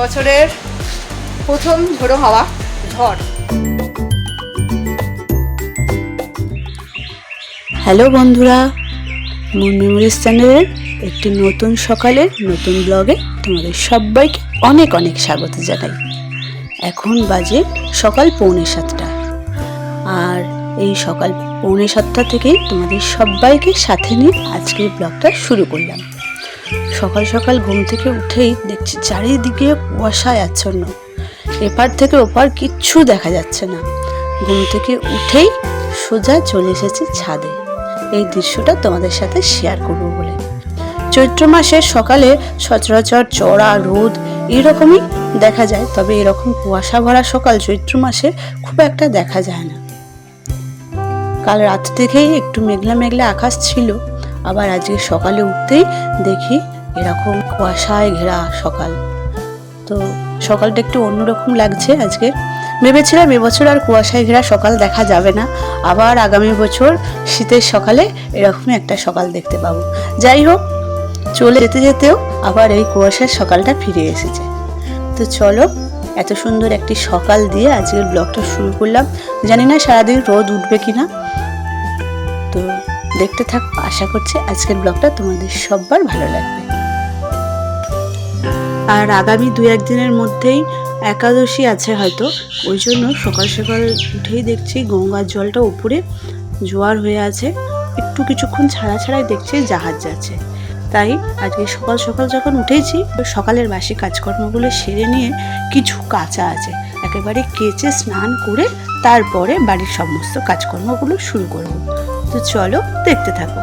বছরের প্রথম ঝোড়ো হাওয়া ঝড়। হ্যালো বন্ধুরা মুন মেমোরিজ চ্যানেলের একটি নতুন সকালের নতুন ব্লগে তোমাদের সবাইকে অনেক অনেক স্বাগত জানাই। এখন বাজে সকাল পৌনে সাতটা। আর এই সকাল পৌনে সাতটা থেকেই তোমাদের সবাইকে সাথে নিয়ে আজকের ব্লগটা শুরু করলাম। সকাল সকাল ঘুম থেকে উঠেই দেখছি চারিদিকে কুয়াশায় আচ্ছন্ন। এপার থেকে ওপার কিচ্ছু দেখা যাচ্ছে না। ঘুম থেকে উঠেই সোজা চলে এসেছি ছাদে। এই দৃশ্যটা তোমাদের সাথে শেয়ার করব বলে। চৈত্র মাসের সকালে সচরাচর চড়া, রোদ এরকমই দেখা যায়, তবে এরকম কুয়াশা ভরা সকাল চৈত্র মাসে খুব একটা দেখা যায় না। কাল রাত থেকেই একটু মেঘলা মেঘলা আকাশ ছিল আবার আজকে সকালে উঠতেই দেখি এরকম কুয়াশায় ঘেরা সকাল। তো সকালটা একটু অন্যরকম লাগছে আজকে। ভেবেছিলাম এবছর আর কুয়াশায় ঘেরা সকাল দেখা যাবে না। আবার আগামী বছর শীতের সকালে এরকমই একটা সকাল দেখতে পাবো। যাই হোক, চলে যেতে যেতেও আবার এই কুয়াশার সকালটা ফিরে এসেছে। তো চলো, এত সুন্দর একটি সকাল দিয়ে আজকের ব্লগটা শুরু করলাম। জানি না সারাদিন রোদ উঠবে কিনা। তো দেখতে থাক আশা করছি আজকের ব্লগটা তোমাদের সবার ভালো লাগবে। আর আগামী দু একদিনের মধ্যেই একাদশী আছে হয়তো। ওই জন্য সকাল সকাল উঠেই দেখছি গঙ্গার জলটা উপরে জোয়ার হয়ে আছে। একটু কিছুক্ষণ ছাড়া ছাড়াই দেখছি জাহাজ যাচ্ছে। তাই আজকে সকাল সকাল যখন উঠেছি, সকালের বাসি কাজকর্মগুলো সেরে নিয়ে কিছু কাঁচা আছে। একেবারে কেচে স্নান করে তারপরে বাড়ির সমস্ত কাজকর্মগুলো শুরু করব। তো চলো দেখতে থাকো।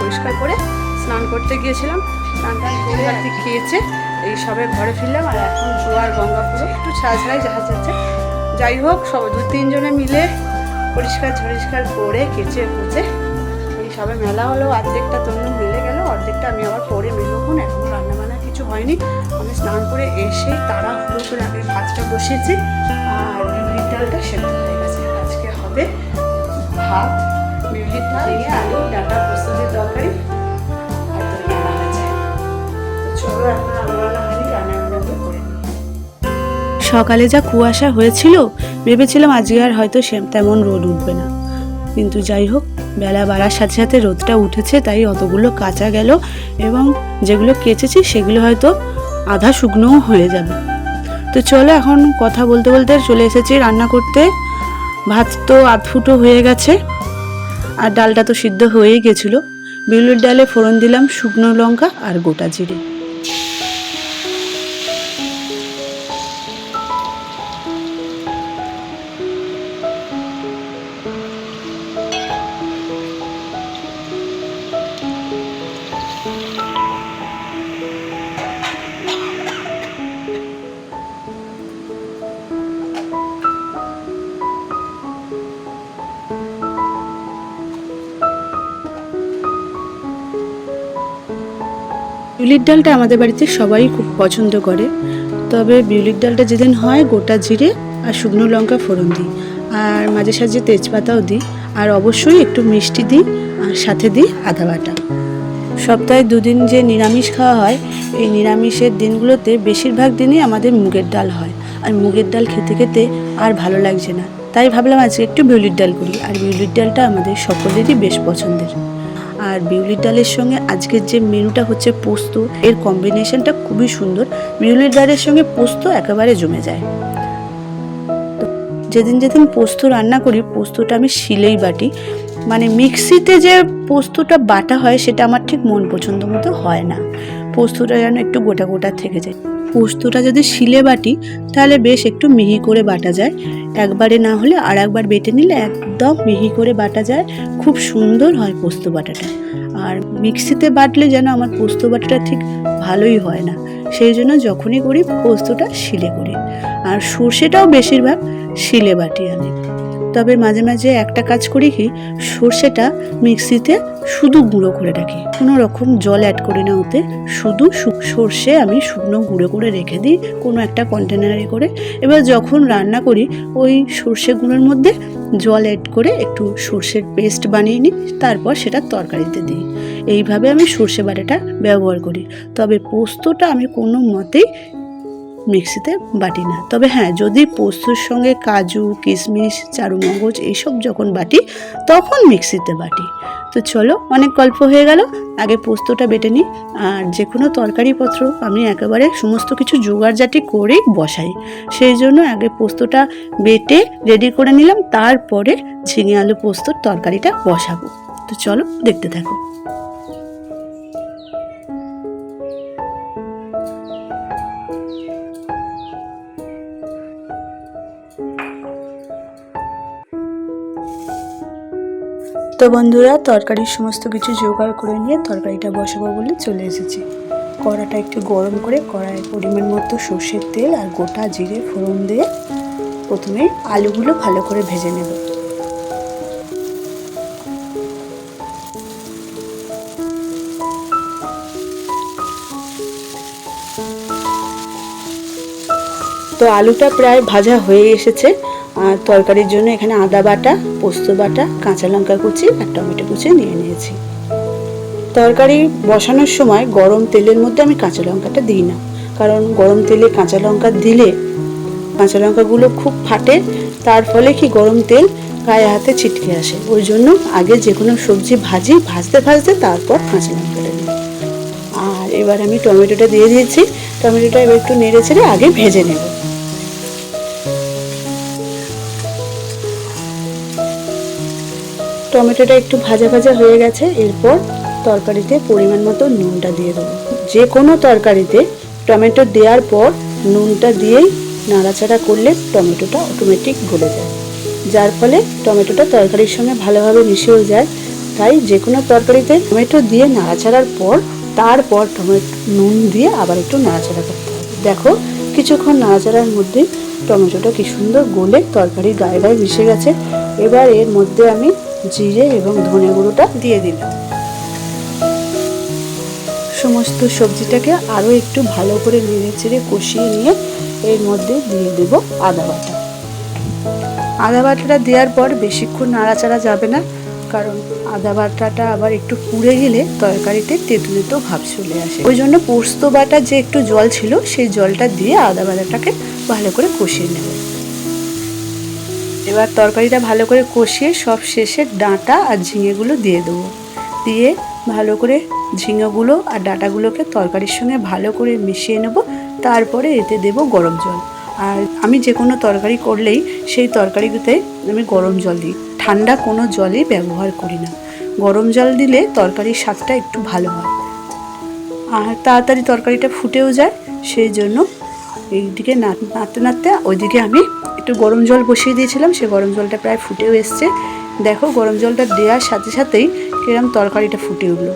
পরিষ্কার করে স্নান করতে গিয়েছিলাম। স্নান টান করে খেয়েছে, এই সবে ঘরে ফিরলাম আর এখন জোয়ার গঙ্গা পুরো একটু ছাড়া ছাড়াই জাহাজ যাচ্ছে। যাই হোক, সব দু তিনজনে মিলে পরিষ্কার ঝরিষ্কার করে কেচে কুচে এই সবে মেলা হলো, অর্ধেকটা তন্য মিলে গেল, অর্ধেকটা আমি আবার পরে মেলবো এখন রান্না বান্না কিছু হয়নি। আমি স্নান করে এসেই তাড়াহুড়ো করে আগে ভাতটা বসিয়েছি, আর ডালটা সেদ্ধ হয়ে গেছে। হবে ভাত ডাল, দিয়ে আলু ডাটা পোস্তদের তরকারি সকালে যা কুয়াশা হয়েছিল, ভেবেছিলাম আজকে আর হয়তো সে তেমন রোদ উঠবে না। কিন্তু যাই হোক, বেলা বাড়ার সাথে সাথে রোদটা উঠেছে, তাই অতগুলো কাঁচা গেল এবং যেগুলো কেচেছি, সেগুলো হয়তো আধা শুকনোও হয়ে যাবে। তো চলো এখন কথা বলতে বলতে চলে এসেছি রান্না করতে। ভাত তো আধ ফুটো হয়ে গেছে আর ডালটা তো সিদ্ধ হয়েই গেছিল। বিউলির ডালে ফোড়ন দিলাম শুকনো লঙ্কা আর গোটা জিরে। বিউলির ডালটা আমাদের বাড়িতে সবাই খুব পছন্দ করে। তবে বিউলির ডালটা যেদিন হয় গোটা জিরে আর শুকনো লঙ্কা ফোড়ন দিই। আর মাঝে সাঝে তেজপাতাও দিই। আর অবশ্যই একটু মিষ্টি দিই আর সাথে দিই আদা বাটা। সপ্তাহে দুদিন যে নিরামিষ খাওয়া হয়, এই নিরামিষের দিনগুলোতে বেশিরভাগ দিনই আমাদের মুগের ডাল হয়। আর মুগের ডাল খেতে খেতে আর ভালো লাগছে না। তাই ভাবলাম আজকে একটু বিউলির ডাল করি। আর বিউলির ডালটা আমাদের সকলেরই বেশ পছন্দের। আর বিউলির ডালের সঙ্গে আজকের যে মেনুটা হচ্ছে পোস্ত, এর কম্বিনেশনটা খুবই সুন্দর। বিউলির ডালের সঙ্গে পোস্ত একেবারে জমে যায়। যেদিন যেদিন পোস্ত রান্না করি, পোস্তটা আমি শিলেই বাটি। মানে মিক্সিতে যে পোস্তটা বাটা হয়, সেটা আমার ঠিক মন পছন্দ মতো হয় না। পোস্তটা যেন একটু গোটা গোটা থেকে যায়। পোস্তটা যদি শিলে বাটি, তাহলে বেশ একটু মিহি করে বাটা যায়। একবারে না হলে আর একবার বেটে নিলে একদম মিহি করে বাটা যায়। খুব সুন্দর হয় পোস্ত বাটাটা। আর মিক্সিতে বাটলে যেন আমার পোস্ত বাটাটা ঠিক ভালোই হয় না। সেই জন্য যখনই করি, পোস্তটা শিলে করি। আর সর্ষেটাও বেশিরভাগ শিলে বাটি আমি তবে মাঝে মাঝে একটা কাজ করি কি, সর্ষেটা মিক্সিতে শুধু গুঁড়ো করে রাখি। কোনো রকম জল অ্যাড করি না ওতে, শুধু সর্ষে আমি শুকনো গুঁড়ো করে রেখে দিই কোনো একটা কন্টেনারে করে। এবার যখন রান্না করি, ওই সর্ষে গুঁড়োর মধ্যে জল অ্যাড করে একটু সর্ষের পেস্ট বানিয়ে নিই, তারপর সেটা তরকারিতে দিই। এইভাবে আমি সর্ষে বাটাটা ব্যবহার করি। তবে পোস্তটা আমি কোনো মতেই মিক্সিতে বাটি না তবে হ্যাঁ যদি পোস্তর সঙ্গে কাজু, কিশমিশ, চারুমগজ এইসব যখন বাটি, তখন মিক্সিতে বাটি। তো চলো, অনেক গল্প হয়ে গেল। আগে পোস্তটা বেটে নিই। আর যে কোনো তরকারিপত্র আমি একেবারে সমস্ত কিছু জোগাড়জাটি করেই বসাই। সেই জন্য আগে পোস্তটা বেটে রেডি করে নিলাম। তারপরে ঝিঙে আলু পোস্তর তরকারিটা বসাবো। তো চলো, দেখতে থাকো। তো বন্ধুরা, তরকারির সমস্ত কিছু জোগাড় করে নিয়ে তরকারিটা বসাবো বলে চলে এসেছি। কড়াটা একটু গরম করে কড়াইয়ের পরিমাণ মতো সর্ষের তেল আর গোটা জিরে ফোড়ন দিয়ে প্রথমে আলুগুলো ভালো করে ভেজে নেব। তো আলুটা প্রায় ভাজা হয়ে এসেছে। তরকারির জন্য এখানে আদা বাটা, পোস্ত বাটা, কাঁচা লঙ্কা কুচি আর টমেটো কুচি নিয়ে নিয়েছি। তরকারি বসানোর সময় গরম তেলের মধ্যে আমি কাঁচা লঙ্কাটা দিই না। কারণ গরম তেলে কাঁচা লঙ্কা দিলে কাঁচা লঙ্কাগুলো খুব ফাটে, তার ফলে কি গরম তেল গায়ে হাতে ছিটকে আসে। ওই জন্য আগে যে কোনো সবজি ভাজি, ভাজতে ভাজতে তারপর কাঁচা লঙ্কাটা দিই। আর এবার আমি টমেটোটা দিয়ে দিয়েছি। টমেটোটা এবার একটু নেড়ে ছেড়ে আগে ভেজে নেব। টমেটোটা একটু ভাজা ভাজা হয়ে গেছে, এরপর তরকারিতে পরিমাণ মতো নুনটা দিয়ে দেবো। যে কোনো তরকারিতে টমেটো দেওয়ার পর নুনটা দিয়েই নাড়াচাড়া করলে টমেটোটা অটোমেটিক গলে যায়। যার ফলে টমেটোটা তরকারির সঙ্গে ভালোভাবে মিশেও যায়। তাই যে কোনো তরকারিতে টমেটো দিয়ে নাড়াচাড়ার পর, তারপর টমেটো নুন দিয়ে আবার একটু নাড়াচাড়া করতে হবে। দেখো, কিছুক্ষণ নাড়াচাড়ার মধ্যে টমেটোটা কি সুন্দর গলে তরকারির গায়ে গায়ে মিশে গেছে। এবার এর মধ্যে আমি জিরে এবং ধনে গুঁড়োটা দিয়ে দিলাম। সমস্ত সবজিটাকে আরও একটু ভালো করে নেড়ে চেড়ে কষিয়ে নিয়ে এর মধ্যে দিয়ে দেব আদা বাটা। আদা বাটাটা দেওয়ার পর বেশিক্ষণ নাড়াচাড়া যাবে না, কারণ আদা বাটাটা আবার একটু পুড়ে গেলে তরকারিতে তেতো তেতো ভাব চলে আসে। ওই জন্য পোস্ত বাটা যে একটু জল ছিল, সেই জলটা দিয়ে আদা বাটাটাকে ভালো করে কষিয়ে নেবে। এবার তরকারিটা ভালো করে কষিয়ে সব শেষে ডাঁটা আর ঝিঙেগুলো দিয়ে দেবো। দিয়ে ভালো করে ঝিঙেগুলো আর ডাঁটাগুলোকে তরকারির সঙ্গে ভালো করে মিশিয়ে নেব। তারপরে এতে দেব গরম জল। আর আমি যে কোনো তরকারি করলেই সেই তরকারিতে আমি গরম জল দিই। ঠান্ডা কোনো জলই ব্যবহার করি না। গরম জল দিলে তরকারির স্বাদটা একটু ভালো হয়। আর তাড়াতাড়ি তরকারিটা ফুটেও যায়, সেই জন্য এইদিকে নাড়তে নাড়তে ওইদিকে আমি একটু গরম জল বসিয়ে দিয়েছিলাম, সে গরম জলটা প্রায় ফুটেও এসছে। দেখো, গরম জলটা দেওয়ার সাথে সাথেই কিরম তরকারিটা ফুটে উঠল।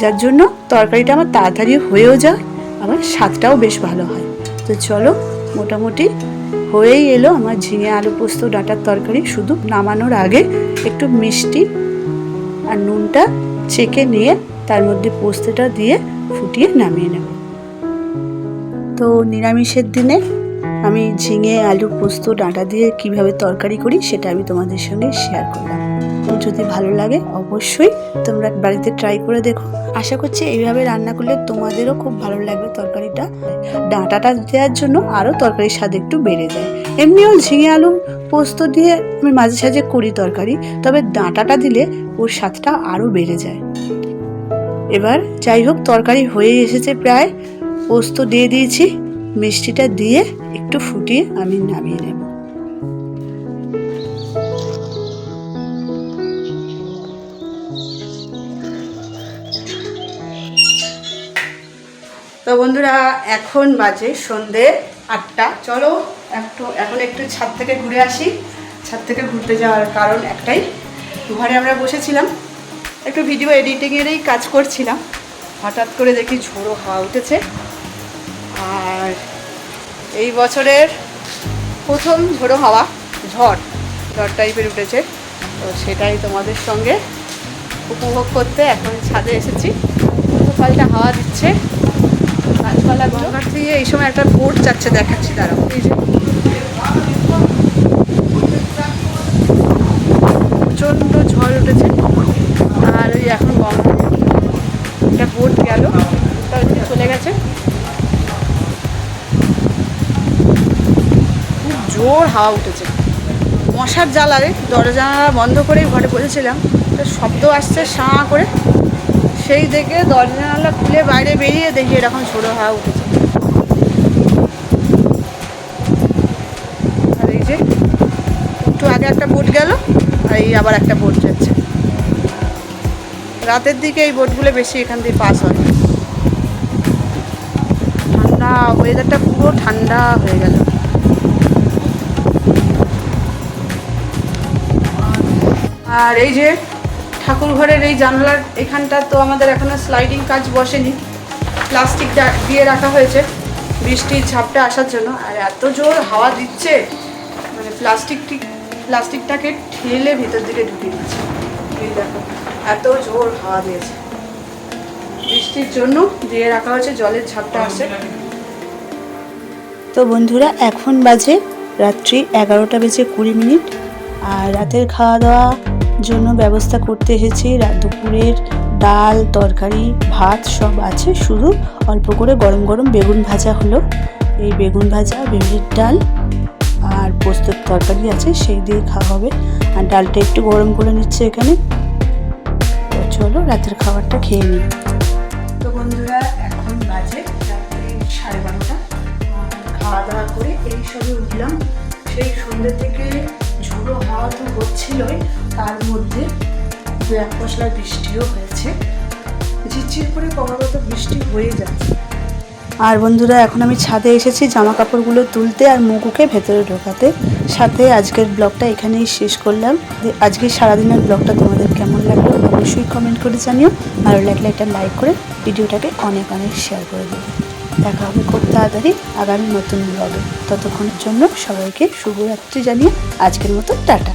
যার জন্য তরকারিটা আমার তাড়াতাড়ি হয়েও যায় আমার স্বাদটাও বেশ ভালো হয়। তো চলো, মোটামুটি হয়েই এলো আমার ঝিঙে আলু পোস্ত ডাঁটার তরকারি। শুধু নামানোর আগে একটু মিষ্টি আর নুনটা চেকে নিয়ে তার মধ্যে পোস্তটা দিয়ে ফুটিয়ে নামিয়ে নেব। তো নিরামিষের দিনে আমি ঝিঙে, আলু, পোস্ত, ডাঁটা দিয়ে কীভাবে তরকারি করি সেটা আমি তোমাদের সঙ্গে শেয়ার করলাম। যদি ভালো লাগে অবশ্যই তোমরা বাড়িতে ট্রাই করে দেখো। আশা করছি এইভাবে রান্না করলে তোমাদেরও খুব ভালো লাগবে তরকারিটা। ডাঁটাটা দেওয়ার জন্য আরও তরকারির স্বাদ একটু বেড়ে যায়। এমনিও ঝিঙে, আলু, পোস্ত দিয়ে আমি মাঝে সাঝে করি তরকারি, তবে ডাঁটাটা দিলে ওর স্বাদটা আরও বেড়ে যায়। এবার যাই হোক, তরকারি হয়ে এসেছে প্রায়। পোস্ত দিয়ে দিয়েছি, মিষ্টিটা দিয়ে একটু ফুটিয়ে আমি নামিয়ে নেব। তো বন্ধুরা, এখন বাজে সন্ধে আটটা। চলো, একটু, এখন একটু ছাদ থেকে ঘুরে আসি। ছাদ থেকে ঘুরতে যাওয়ার কারণ একটাই, ঘরে আমরা বসেছিলাম, একটু ভিডিও এডিটিংয়েরই কাজ করছিলাম। হঠাৎ করে দেখি ঝোড়ো হাওয়া উঠেছে। আর এই বছরের প্রথম ঝোড়ো হাওয়া ঝড় ঝড় টাইপের উঠেছে। তো সেটাই তোমাদের সঙ্গে উপভোগ করতে এখন ছাদে এসেছি। ফলটা হাওয়া দিচ্ছে। গাছপালা গঙ্গার থেকে এই সময় একটা বোট যাচ্ছে দেখাচ্ছি দাঁড়াও। এই যে জোর হাওয়া উঠেছে। মশার জ্বালায় দরজা জানালা বন্ধ করেই ঘরে বসেছিলাম। একটা শব্দ আসছে সাঁ করে। সেই দেখে দরজা জানালা খুলে বাইরে বেরিয়ে দেখি এরকম ঝোড়ো হাওয়া উঠেছে। আর এই যে একটু আগে একটা বোট গেল, আর এই আবার একটা বোট যাচ্ছে। রাতের দিকে এই বোটগুলো বেশি এখান দিয়ে পাস হয় ঠান্ডা ওয়েদারটা পুরো ঠান্ডা হয়ে গেল। আর এই যে ঠাকুর ঘরের এই জানলার এখানটা তো আমাদের এখনও স্লাইডিং কাজ বসেনি। প্লাস্টিক দিয়ে রাখা হয়েছে বৃষ্টির ঝাপটা আসার জন্য। আর এত জোর হাওয়া দিচ্ছে মানে প্লাস্টিকটি প্লাস্টিকটাকে ঠেলে ভিতর দিকে ঢুকিয়ে দিচ্ছে। এত জোর হাওয়া দিয়েছে। বৃষ্টির জন্য দিয়ে রাখা হয়েছে, জলের ঝাপটা আসে। তো বন্ধুরা, এখন বাজে রাত্রি এগারোটা বেজে কুড়ি মিনিট। আর রাতের খাওয়া দাওয়া জন্য ব্যবস্থা করতে এসেছি। দুপুরের ডাল, তরকারি, ভাত সব আছে। শুধু অল্প করে গরম গরম বেগুন ভাজা হলো। এই বেগুন ভাজা, বেগুনের ডাল আর পোস্তর তরকারি আছে, সেই দিয়ে খাওয়া হবে। আর ডালটা একটু গরম করে নিচ্ছে এখানে। চলো রাতের খাবারটা খেয়ে নিই। তো বন্ধুরা, এখন বাজে সাড়ে বারোটা। খাওয়া দাওয়া করে এই সবে উঠলাম। সেই সন্ধ্যে থেকে ঝোড়ো হাওয়া তো হচ্ছিলই। তার মধ্যে দু এক পশলা বৃষ্টিও হয়েছে। ঝিরঝির করে ক্রমাগত বৃষ্টি হয়ে যাচ্ছে আর বন্ধুরা, এখন আমি ছাদে এসেছি জামা কাপড়গুলো তুলতে আর মুগুকে ভেতরে ঢোকাতে। সাথে আজকের ব্লগটা এখানেই শেষ করলাম। আজকে সারাদিনের ব্লগটা তোমাদের কেমন লাগল অবশ্যই কমেন্ট করে জানিও। ভালো লাগলে একটা লাইক করে ভিডিওটাকে অনেক অনেক শেয়ার করে দেবে দেখা হবে খুব তাড়াতাড়ি আগামী নতুন ব্লগে ততক্ষণের জন্য সবাইকে শুভরাত্রি জানিয়ে আজকের মতো টাটা।